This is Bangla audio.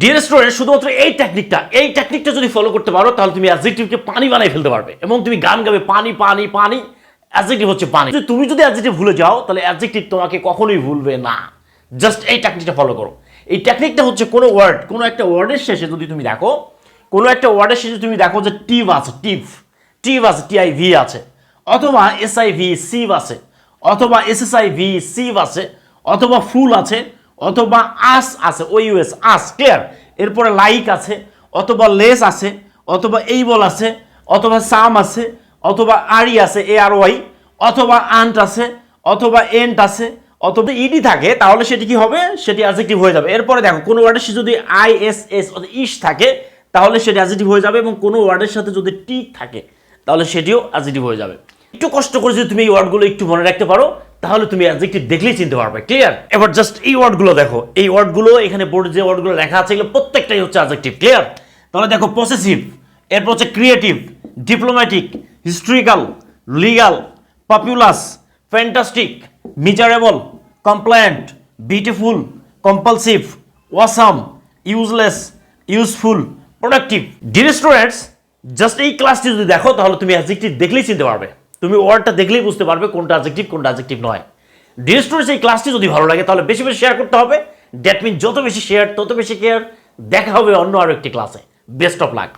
ডিয়ার স্টুডেন্ট শুধুমাত্র এই টেকনিকটা এই টেকনিকটা যদি ফলো করতে পারো, তাহলে তুমি অ্যাডজেক্টিভকে পানি বানাই ফেলতে পারবে। এবং তুমি গান গাবে পানি পানি পানি অ্যাডজেক্টিভ হচ্ছে পানি। তুমি যদি অ্যাডজেক্টিভ ভুলে যাও, তাহলে অ্যাডজেক্টিভ তোমাকে কখনোই ভুলবে না। জাস্ট এই টেকনিকটা ফলো করো। এই টেকনিকটা হচ্ছে কোনো ওয়ার্ড কোনো একটা ওয়ার্ডের শেষে যদি তুমি দেখো, কোনো একটা ওয়ার্ডের শেষে তুমি দেখো যে টিভ আছে, টিভ। টিভ আছে টিআই ভি আছে। অথবা এসআই ভি সিভ আছে। অথবা এসএসআই ভি সিভ আছে। অথবা ফুল আছে। অথবা আস আছে ও ইউএস আস ক্লিয়ার এরপরে লাইক আছে, অথবা লেস আছে, অথবা এই বল আছে, অথবা সাম আছে, অথবা আরি আছে এ আর ওয়াই অথবা আন্ট আছে, অথবা এন্ট আছে, অথবা ইডি থাকে, তাহলে সেটি কি হবে? সেটি অ্যাডজেক্টিভ হয়ে যাবে। এরপরে দেখো, কোনো ওয়ার্ডের সাথে যদি আই এস এস ইস থাকে, তাহলে সেটি অ্যাডজেক্টিভ হয়ে যাবে এবং কোনো ওয়ার্ডের সাথে যদি টিক থাকে, তাহলে সেটিও অ্যাডজেক্টিভ হয়ে যাবে। একটু কষ্ট করে যদি তুমি এই ওয়ার্ডগুলো একটু মনে রাখতে পারো তাহলে তুমি অ্যাডজেক্টিভ দেখলেই চিনতে পারবে ক্লিয়ার এবার জাস্ট এই ওয়ার্ডগুলো দেখো, এই ওয়ার্ডগুলো, এখানে বোর্ডে যে ওয়ার্ডগুলো লেখা আছে, এগুলো প্রত্যেকটাই হচ্ছে অ্যাডজেক্টিভ ক্লিয়ার তাহলে দেখো পসেসিভ এরপর হচ্ছে creative diplomatic historical legal populous fantastic miserable complaint beautiful compulsive awesome useless useful productive dear students just এই ক্লাসটি যদি দেখো, তাহলে তুমি অ্যাডজেক্টিভ দেখলেই চিনতে পারবে। তুমি ওয়ার্ডটা দেখলেই বুঝতে পারবে কোনটা অ্যাডজেক্টিভ কোনটা অ্যাডজেক্টিভ নয়। ডিয়ার স্টুডেন্টস এই ক্লাসটি যদি ভালো লাগে, তাহলে বেশি বেশি শেয়ার করতে হবে। দ্যাট মিন যত বেশি শেয়ার তত বেশি কেয়ার দেখা হবে অন্য আরও একটি ক্লাসে বেস্ট অফ লাক